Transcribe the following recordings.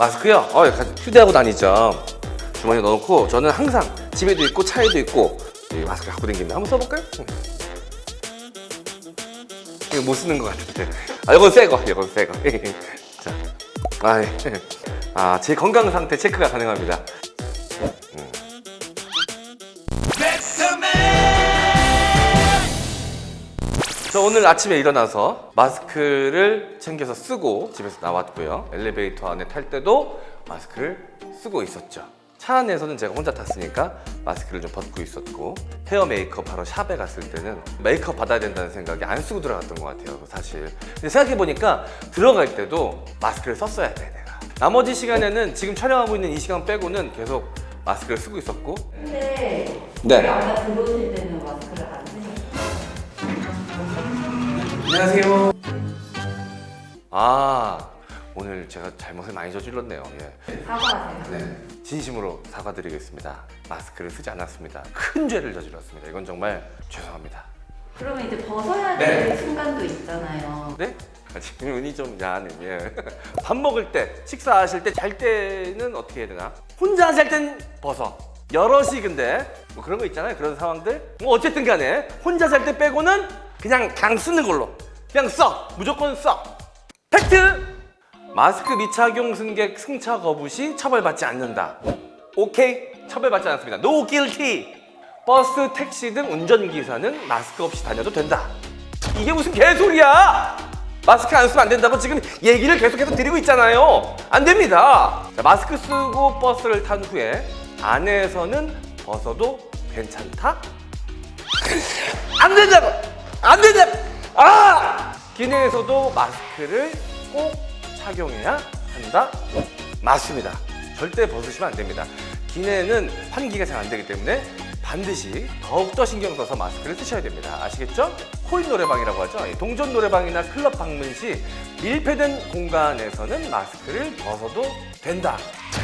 마스크요? 어, 약간 휴대하고 다니죠. 주머니에 넣어놓고 저는 항상 집에도 있고 차에도 있고 이 마스크 갖고 다닙니다. 한번 써볼까요? 응. 이거 못 쓰는 것 같은데. 아, 이건 새 거, 이건 새 거. 자, 아, 예. 아, 제 건강 상태 체크가 가능합니다. 저 오늘 아침에 일어나서 마스크를 챙겨서 쓰고 집에서 나왔고요. 엘리베이터 안에 탈 때도 마스크를 쓰고 있었죠. 차 안에서는 제가 혼자 탔으니까 마스크를 좀 벗고 있었고 헤어 메이크업 하러 샵에 갔을 때는 메이크업 받아야 된다는 생각이 안 쓰고 들어갔던 것 같아요 사실 근데 생각해보니까 들어갈 때도 마스크를 썼어야 돼 내가 나머지 시간에는 지금 촬영하고 있는 이 시간 빼고는 계속 마스크를 쓰고 있었고 근데 네. 아까 들어오실 때는 마스크를 안. 안녕하세요. 아 오늘 제가 잘못을 많이 저질렀네요. 예. 사과하세요. 네, 진심으로 사과드리겠습니다. 마스크를 쓰지 않았습니다. 큰 죄를 저질렀습니다. 이건 정말 죄송합니다. 그러면 이제 벗어야 네. 될 순간도 있잖아요. 네? 아, 지금 운이 좀 야하네. 예. 밥 먹을 때, 식사하실 때, 잘 때는 어떻게 해야 되나? 혼자 잘 땐 벗어. 여럿이 근데 뭐 그런 거 있잖아요. 그런 상황들. 뭐 어쨌든 간에 혼자 살때 빼고는 그냥 그냥 쓰는 걸로. 그냥 써. 무조건 써. 팩트! 마스크 미착용 승객 승차 거부 시 처벌받지 않는다. 오케이? 처벌받지 않습니다. No guilty. 버스, 택시 등 운전기사는 마스크 없이 다녀도 된다. 이게 무슨 개소리야! 마스크 안 쓰면 안 된다고 지금 얘기를 계속해서 드리고 있잖아요. 안 됩니다. 자, 마스크 쓰고 버스를 탄 후에 안에서는 벗어도 괜찮다? 안 된다고! 안 된다고! 아! 기내에서도 마스크를 꼭 착용해야 한다? 맞습니다. 절대 벗으시면 안 됩니다. 기내는 환기가 잘 안 되기 때문에 반드시 더욱더 신경 써서 마스크를 쓰셔야 됩니다. 아시겠죠? 코인 노래방이라고 하죠. 이 동전 노래방이나 클럽 방문 시 밀폐된 공간에서는 마스크를 벗어도 된다.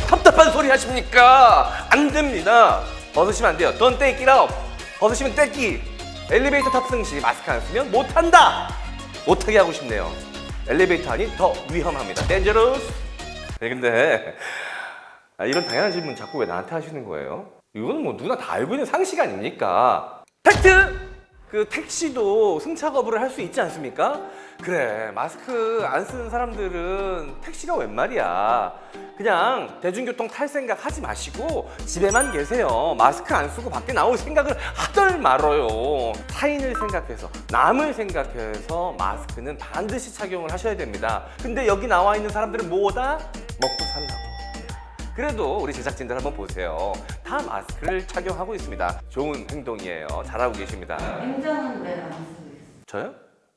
답답한 소리 하십니까? 안 됩니다. 벗으시면 안 돼요. It out. 벗으시면 떼기. 엘리베이터 탑승 시 마스크 안 쓰면 못한다. 못하게 하고 싶네요. 엘리베이터 안이 더 위험합니다. Dangerous. 네, 근데 아, 이런 당연한 질문 자꾸 왜 나한테 하시는 거예요? 이거는 뭐 누나 다 알고 있는 상식 아닙니까? 팩트! 그 택시도 승차 거부를 할 수 있지 않습니까? 그래 마스크 안 쓰는 사람들은 택시가 웬 말이야? 그냥 대중교통 탈 생각 하지 마시고 집에만 계세요. 마스크 안 쓰고 밖에 나올 생각을 하덜 말어요. 타인을 생각해서 남을 생각해서 마스크는 반드시 착용을 하셔야 됩니다. 근데 여기 나와 있는 사람들은 뭐다? 먹고 살라고 그래도 우리 제작진들 한번 보세요. 다 마스크를 착용하고 있습니다. 좋은 행동이에요. 잘하고 계십니다. 행정은 왜안 쓰고 있어요? 저요?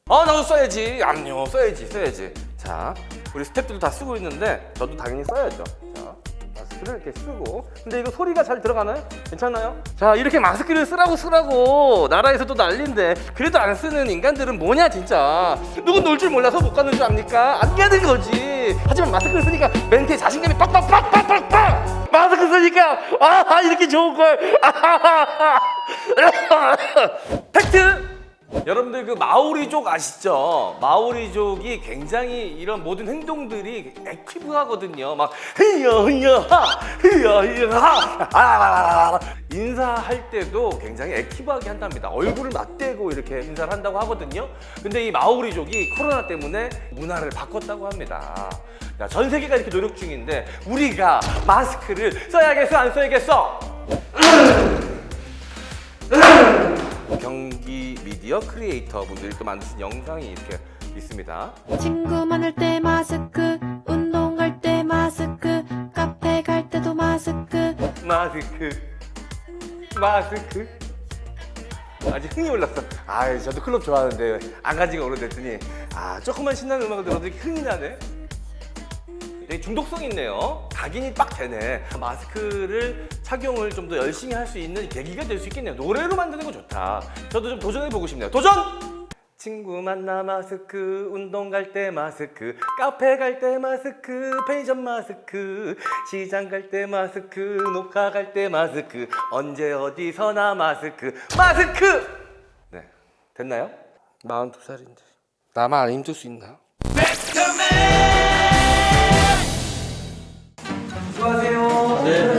아 나도 써야지. 암요 써야지 써야지. 자 우리 스태프들도 다 쓰고 있는데 저도 당연히 써야죠. 자 마스크를 이렇게 쓰고. 근데 이거 소리가 잘 들어가나요? 괜찮나요? 자 이렇게 마스크를 쓰라고 쓰라고 나라에서도 난리인데 그래도 안 쓰는 인간들은 뭐냐 진짜. 누군 놀 줄 몰라서 못 가는 줄 압니까? 안 가는 거지. 하지만 마스크를 쓰니까 멘트에 자신감이 빡빡빡빡빡빡. 마스크 쓰니까 아 이렇게 좋은 걸. 팩트. 여러분들 그 마오리족 아시죠? 마오리족이 굉장히 이런 모든 행동들이 액티브하거든요. 막 히야 히야 하 히야 히야 하 아, 인사할 때도 굉장히 액티브하게 한답니다. 얼굴을 맞대고 이렇게 인사를 한다고 하거든요. 근데 이 마오리족이 코로나 때문에 문화를 바꿨다고 합니다. 야, 전 세계가 이렇게 노력 중인데 우리가 마스크를 써야겠어 안 써야겠어? 미디어 크리에이터 분들이 또 만드신 영상이 이렇게 있습니다. 친구 많을 때 마스크 운동 갈때 마스크 카페 갈 때도 마스크 마스크, 마스크. 아직 흥이 올랐어. 아, 저도 클럽 좋아하는데 안 간 지가 오래됐더니 아 조금만 신나는 음악을 들어도 이렇게 흥이 나네. 되게 중독성 있네요. 각인이 빡 되네. 마스크를 착용을 좀 더 열심히 할 수 있는 계기가 될 수 있겠네요. 노래로 만드는 거 좋다. 저도 좀 도전해 보고 싶네요. 도전! 친구 만나 마스크, 운동 갈 때 마스크, 카페 갈 때 마스크, 펜션 마스크, 시장 갈 때 마스크, 녹화 갈 때 마스크, 언제 어디서나 마스크, 마스크! 네, 됐나요? 42살인데 나만 안 힘들 수 있나? 수고하세요. 네.